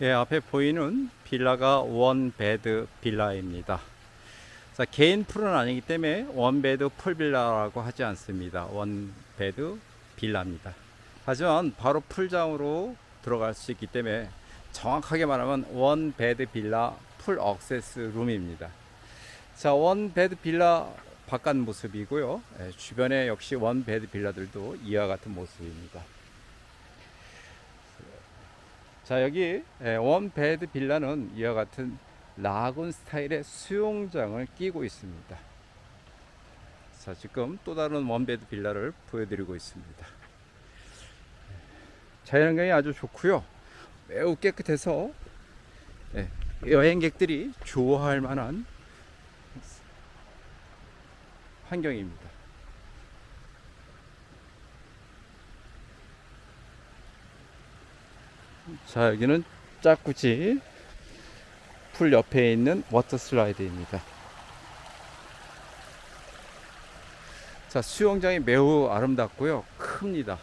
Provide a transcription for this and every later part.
예, 앞에 보이는 빌라가 원 베드 빌라입니다. 자, 개인 풀은 아니기 때문에 원 베드 풀 빌라라고 하지 않습니다. 원 베드 빌라입니다. 하지만 바로 풀장으로 들어갈 수 있기 때문에 정확하게 말하면 원 베드 빌라 풀 억세스 룸입니다. 자, 원 베드 빌라 바깥 모습이고요. 예, 주변에 역시 원 베드 빌라들도 이와 같은 모습입니다. 자 여기 예, 원 베드 빌라는 이와 같은 라군 스타일의 수영장을 끼고 있습니다. 자 지금 또 다른 원 베드 빌라를 보여드리고 있습니다. 자연환경이 아주 좋고요. 매우 깨끗해서 예, 여행객들이 좋아할 만한 환경입니다. 자 여기는 짜꾸지 풀 옆에 있는 워터 슬라이드입니다. 자 수영장이 매우 아름답고요 큽니다.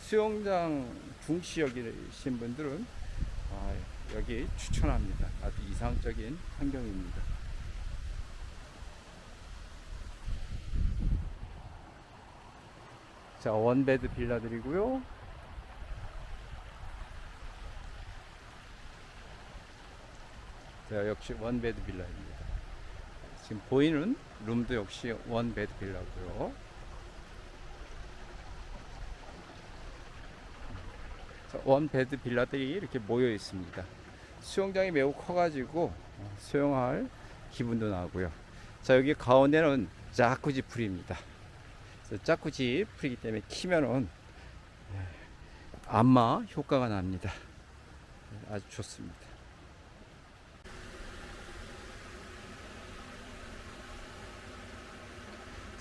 수영장 중시 여기신 분들은 아, 여기 추천합니다. 아주 이상적인 환경입니다. 자 원베드 빌라들이고요. 자, 역시 원베드 빌라입니다. 지금 보이는 룸도 역시 원베드 빌라고요. 자, 원베드 빌라들이 이렇게 모여 있습니다. 수영장이 매우 커가지고 어, 수영할 기분도 나고요. 자 여기 가운데는 자쿠지 풀입니다. 자쿠지 풀이기 때문에 키면은 예, 안마 효과가 납니다. 네, 아주 좋습니다.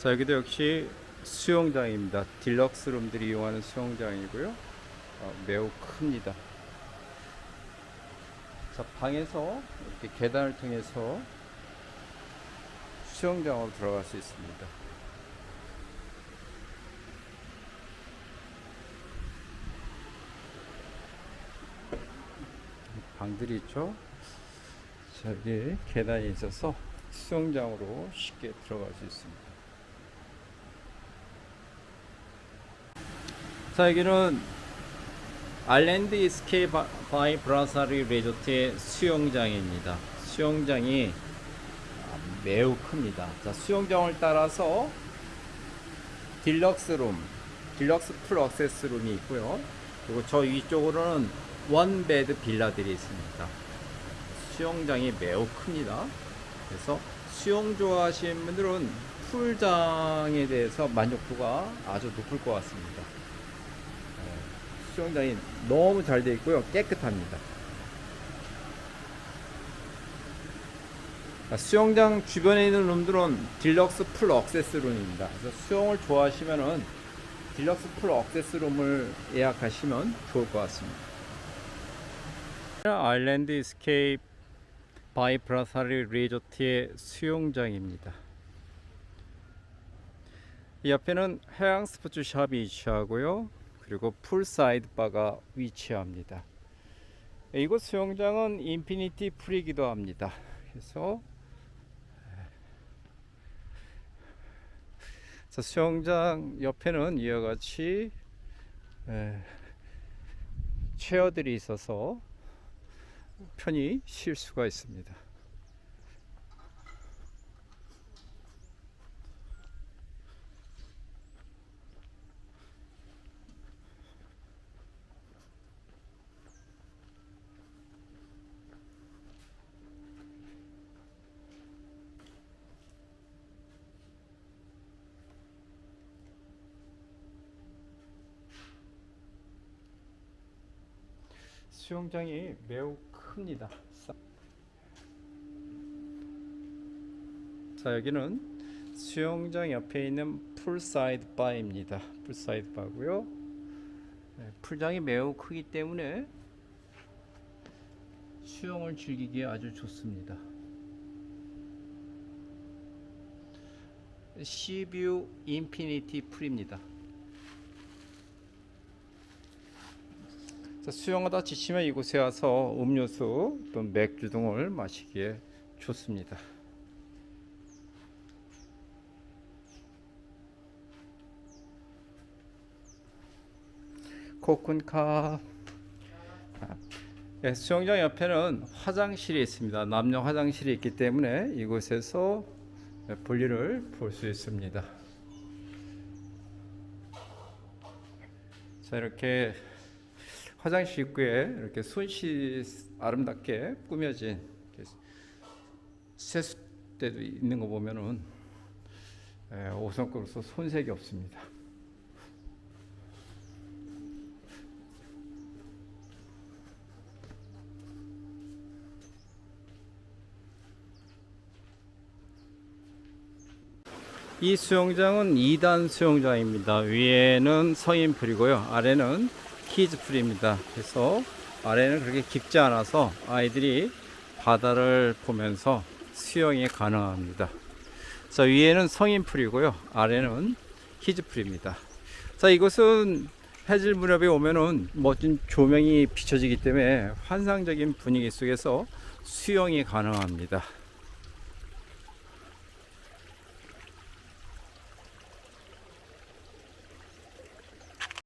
자 여기도 역시 수영장입니다. 딜럭스 룸들이 이용하는 수영장이고요. 어, 매우 큽니다. 자 방에서 이렇게 계단을 통해서 수영장으로 들어갈 수 있습니다. 방들이 있죠. 자 여기 계단이 있어서 수영장으로 쉽게 들어갈 수 있습니다. 자 여기는 아일랜드 이스케이 바이 브라사리 리조트의 수영장입니다. 수영장이 매우 큽니다. 자 수영장을 따라서 딜럭스 룸, 딜럭스 풀 억세스 룸이 있고요. 그리고 저 위쪽으로는 원 베드 빌라들이 있습니다. 수영장이 매우 큽니다. 그래서 수영 좋아하시는 분들은 풀장에 대해서 만족도가 아주 높을 것 같습니다. 네, 수영장이 너무 잘 되어 있고요. 깨끗합니다. 자, 수영장 주변에 있는 룸들은 딜럭스 풀 억세스 룸입니다. 그래서 수영을 좋아하시면은 딜럭스 풀 억세스 룸을 예약하시면 좋을 것 같습니다. 아일랜드 스케이프 바이 브라사리 리조트의 수영장입니다. 이 옆에는 해양 스포츠 샵이 위치하고요. 그리고 풀사이드 바가 위치합니다. 이곳 수영장은 인피니티 풀이기도 합니다. 그래서 자, 수영장 옆에는 이와 같이 에, 체어들이 있어서 편히 쉴 수가 있습니다. 수영장이 매우 큽니다. 자 여기는 수영장 옆에 있는 풀사이드 바입니다. 풀사이드 바고요. 네, 풀장이 매우 크기 때문에 수영을 즐기기에 아주 좋습니다. 시뷰 인피니티 풀입니다. 수영하다 지치면 이곳에 와서 음료수 또는 맥주 등을 마시기에 좋습니다. 코쿤카 아, 예, 수영장 옆에는 화장실이 있습니다. 남녀 화장실이 있기 때문에 이곳에서 볼일을 볼 수 있습니다. 자 이렇게 화장실 입구에 이렇게 손씨 아름답게 꾸며진 세숫대도 있는 거 보면은 에, 5성급으로서 손색이 없습니다. 이 수영장은 2단 수영장입니다. 위에는 성인풀이고요. 아래는 키즈 풀입니다. 그래서 아래는 그렇게 깊지 않아서 아이들이 바다를 보면서 수영이 가능합니다. 자, 위에는 성인 풀이고요. 아래는 키즈 풀입니다. 자, 이곳은 해질 무렵에 오면은 멋진 조명이 비춰지기 때문에 환상적인 분위기 속에서 수영이 가능합니다.